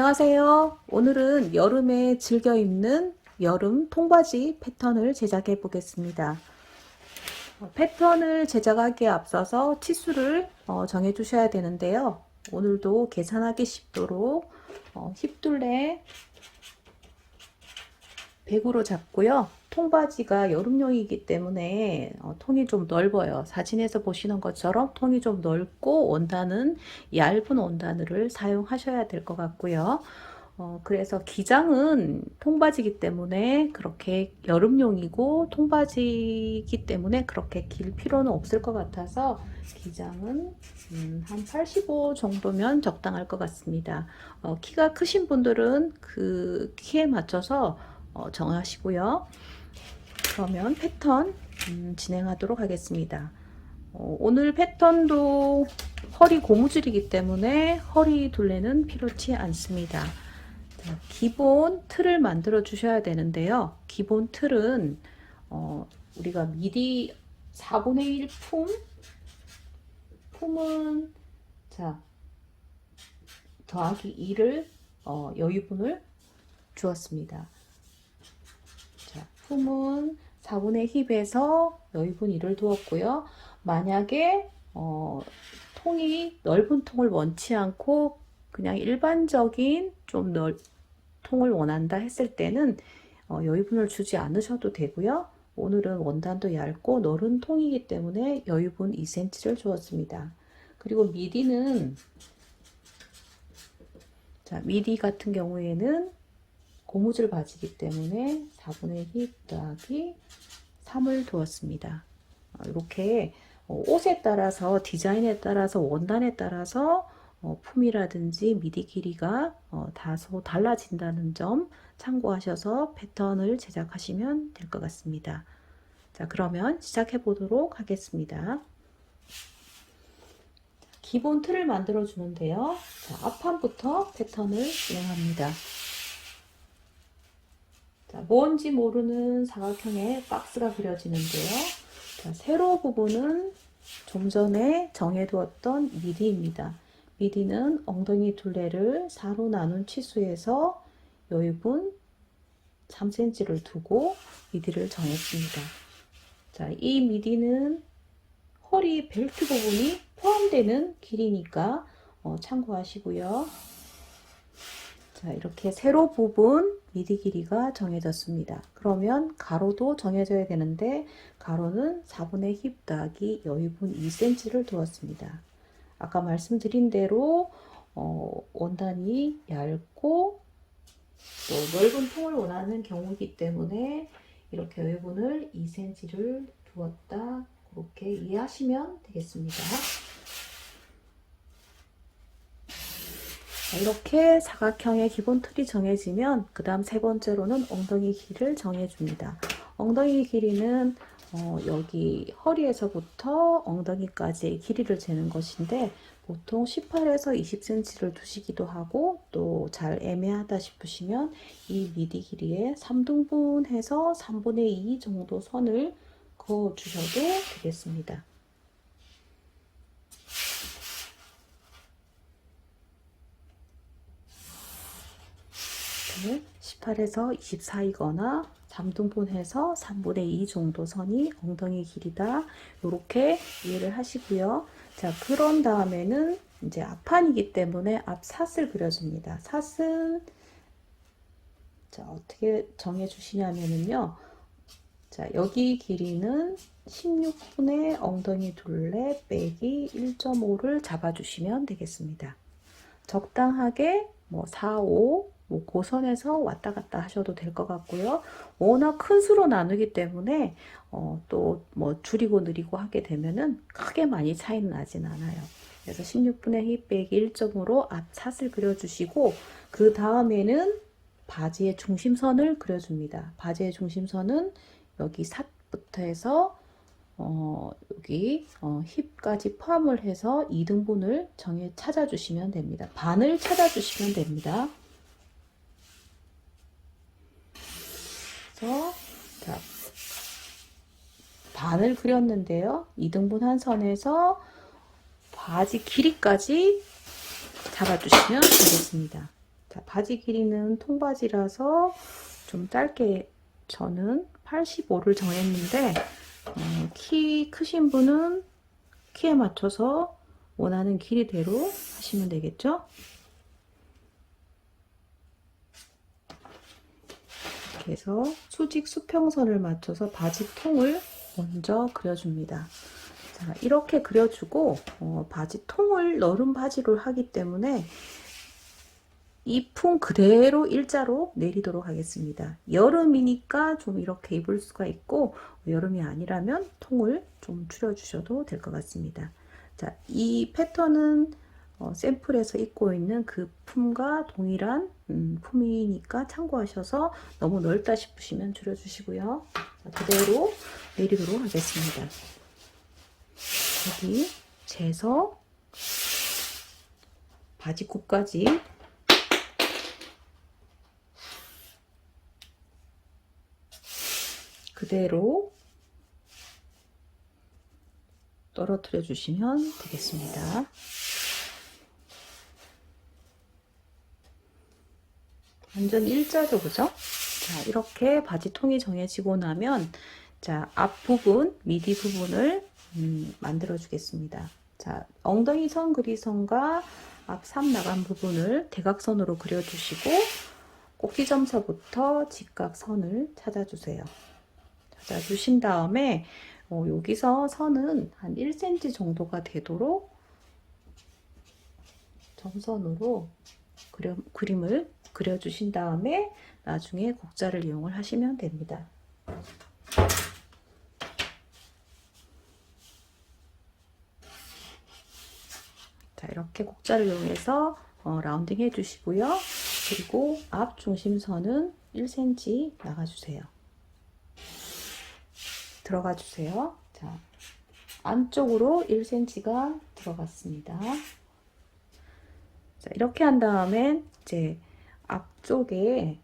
안녕하세요. 오늘은 여름에 즐겨 입는 여름 통바지 패턴을 제작해 보겠습니다. 어, 패턴을 제작하기에 앞서서 치수를 어, 정해 주셔야 되는데요. 오늘도 계산하기 쉽도록 어, 힙둘레 100으로 잡고요. 통바지가 여름용이기 때문에 어, 통이 좀 넓어요. 사진에서 보시는 것처럼 통이 좀 넓고 원단은 얇은 원단을 사용하셔야 될 것 같고요. 어, 그래서 기장은 통바지기 때문에 그렇게 여름용이고 통바지기 때문에 그렇게 길 필요는 없을 것 같아서 기장은 음, 한85 정도면 적당할 것 같습니다. 어, 키가 크신 분들은 그 키에 맞춰서 어, 정하시고요. 그러면 패턴 음, 진행하도록 하겠습니다. 어, 오늘 패턴도 허리 고무줄이기 때문에 허리 둘레는 필요치 않습니다. 자, 기본 틀을 만들어 주셔야 되는데요. 기본 틀은 어, 우리가 미디 4분의 1 품, 품은 자 더하기 2를 어, 여유분을 주었습니다. 자, 품은 4분의 힙에서 여유분 1을 두었고요. 만약에 어, 통이 넓은 통을 원치 않고 그냥 일반적인 좀 넓, 통을 원한다 했을 때는 어, 여유분을 주지 않으셔도 되고요. 오늘은 원단도 얇고 넓은 통이기 때문에 여유분 2cm를 주었습니다. 그리고 미디는 자, 미디 같은 경우에는 고무줄 바지이기 때문에 4분의 1 더하기 3을 두었습니다. 어, 이렇게 어, 옷에 따라서 디자인에 따라서 원단에 따라서 어, 품이라든지 미디 길이가 다소 달라진다는 점 참고하셔서 패턴을 제작하시면 될 것 같습니다. 자 그러면 시작해 보도록 하겠습니다. 기본 틀을 만들어 주는데요. 자, 앞판부터 패턴을 진행합니다. 자, 뭔지 모르는 사각형의 박스가 그려지는데요. 자, 세로 부분은 좀 전에 정해두었던 미디입니다. 미디는 엉덩이 둘레를 4로 나눈 치수에서 여유분 3cm를 두고 미디를 정했습니다. 자, 이 미디는 허리 벨트 부분이 포함되는 길이니까 어, 참고하시고요. 자, 이렇게 세로 부분 미디 길이가 정해졌습니다. 그러면 가로도 정해져야 되는데 가로는 4분의 힙 더하기 여유분 2cm를 두었습니다. 아까 말씀드린 대로 어, 원단이 얇고 또 넓은 통을 원하는 경우이기 때문에 이렇게 여유분을 2cm를 두었다 그렇게 이해하시면 되겠습니다. 이렇게 사각형의 기본 틀이 정해지면 그 다음 세 번째로는 엉덩이 길이를 정해줍니다. 엉덩이 길이는 어, 여기 허리에서부터 엉덩이까지의 길이를 재는 것인데 보통 18에서 20cm를 두시기도 하고 또 잘 애매하다 싶으시면 이 미디 길이에 3등분해서 3분의 2 정도 선을 그어 주셔도 되겠습니다. 18에서 24이거나 3등분해서 3분의 2 정도 선이 엉덩이 길이다. 이렇게 이해를 하시고요. 자, 그런 다음에는 이제 앞판이기 때문에 앞 사슬 그려줍니다. 사슬 자, 어떻게 정해 주시냐면요. 자, 여기 길이는 16분의 엉덩이 둘레 빼기 1.5를 잡아주시면 되겠습니다. 적당하게 뭐 4, 5, 뭐 고선에서 왔다 갔다 하셔도 될 것 같고요. 워낙 큰 수로 나누기 때문에 어, 또 뭐 줄이고 느리고 하게 되면은 크게 많이 차이는 나진 않아요. 그래서 16분의 힙 빼기 1점으로 앞 사슬 그려주시고 그 다음에는 바지의 중심선을 그려줍니다. 바지의 중심선은 여기 삿부터 해서 어, 여기 어, 힙까지 포함을 해서 2등분을 정해 찾아주시면 됩니다. 반을 찾아주시면 됩니다. 그래서 자, 반을 그렸는데요. 2등분 한 선에서 바지 길이까지 잡아주시면 되겠습니다. 자, 바지 길이는 통바지라서 좀 짧게 저는 85를 정했는데 어, 키 크신 분은 키에 맞춰서 원하는 길이대로 하시면 되겠죠? 해서 수직 수평선을 맞춰서 바지 통을 먼저 그려줍니다. 자, 이렇게 그려주고 어, 바지 통을 너른 바지로 하기 때문에 이 품 그대로 일자로 내리도록 하겠습니다. 여름이니까 좀 이렇게 입을 수가 있고 여름이 아니라면 통을 좀 줄여주셔도 될 것 같습니다. 자, 이 패턴은 어, 샘플에서 입고 있는 그 품과 동일한 음, 품이니까 참고하셔서 너무 넓다 싶으시면 줄여주시고요. 자, 그대로 내리도록 하겠습니다. 여기 재서 바지굽까지 그대로 떨어뜨려 주시면 되겠습니다. 완전 일자죠, 그죠? 자, 이렇게 바지통이 정해지고 나면 자, 앞부분, 미디 부분을 음, 만들어 주겠습니다. 자, 엉덩이 선 그리선과 앞삼 나간 부분을 대각선으로 그려 주시고 꼭지점서부터 직각선을 찾아주세요. 찾아주신 다음에 어, 여기서 선은 한 1cm 정도가 되도록 점선으로 그려, 그림을 그려주신 다음에 나중에 곡자를 이용을 하시면 됩니다. 자, 이렇게 곡자를 이용해서 어, 라운딩 해주시고요. 그리고 앞 중심선은 1cm 나가주세요. 들어가 주세요. 자, 안쪽으로 1cm가 들어갔습니다. 자, 이렇게 한 다음에 이제 앞쪽에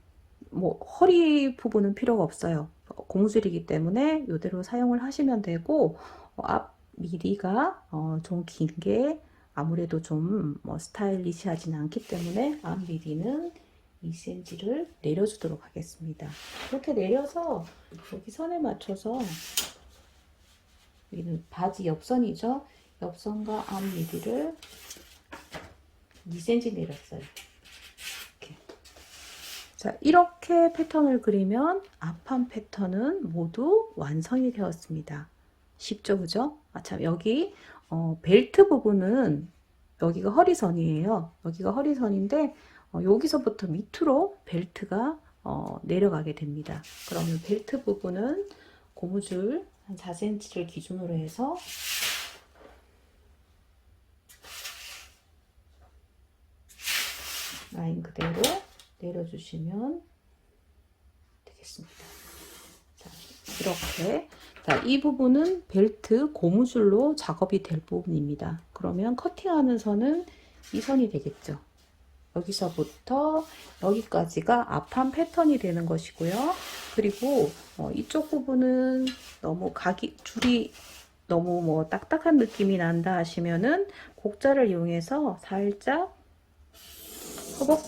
뭐 허리 부분은 필요가 없어요. 공술이기 때문에 이대로 사용을 하시면 되고 어, 앞 미디가 어, 좀긴 게 아무래도 좀 뭐 스타일리시하진 않기 때문에 앞 미디는 2cm를 내려주도록 하겠습니다. 이렇게 내려서 여기 선에 맞춰서 여기는 바지 옆선이죠. 옆선과 앞 미디를 2cm 내렸어요. 자, 이렇게 패턴을 그리면 앞판 패턴은 모두 완성이 되었습니다. 쉽죠, 그죠? 아, 참, 여기, 어, 벨트 부분은 여기가 허리선이에요. 여기가 허리선인데, 어, 여기서부터 밑으로 벨트가 어, 내려가게 됩니다. 그러면 벨트 부분은 고무줄 한 4cm를 기준으로 해서 라인 그대로 내려주시면 되겠습니다. 자, 이렇게 자, 이 부분은 벨트 고무줄로 작업이 될 부분입니다. 그러면 커팅하는 선은 이 선이 되겠죠. 여기서부터 여기까지가 앞판 패턴이 되는 것이고요. 그리고 어, 이쪽 부분은 너무 각이 줄이 너무 뭐 딱딱한 느낌이 난다 하시면은 곡자를 이용해서 살짝 허벅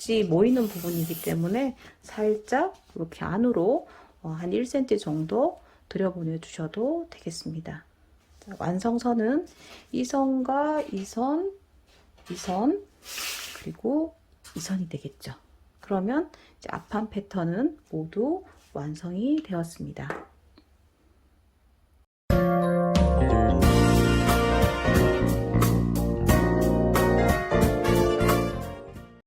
지 모이는 부분이기 때문에 살짝 이렇게 안으로 어, 한 1cm 정도 들여보내 주셔도 되겠습니다. 자, 완성선은 이 선과 이 선, 이 선, 그리고 이 선이 되겠죠. 그러면 앞판 패턴은 모두 완성이 되었습니다.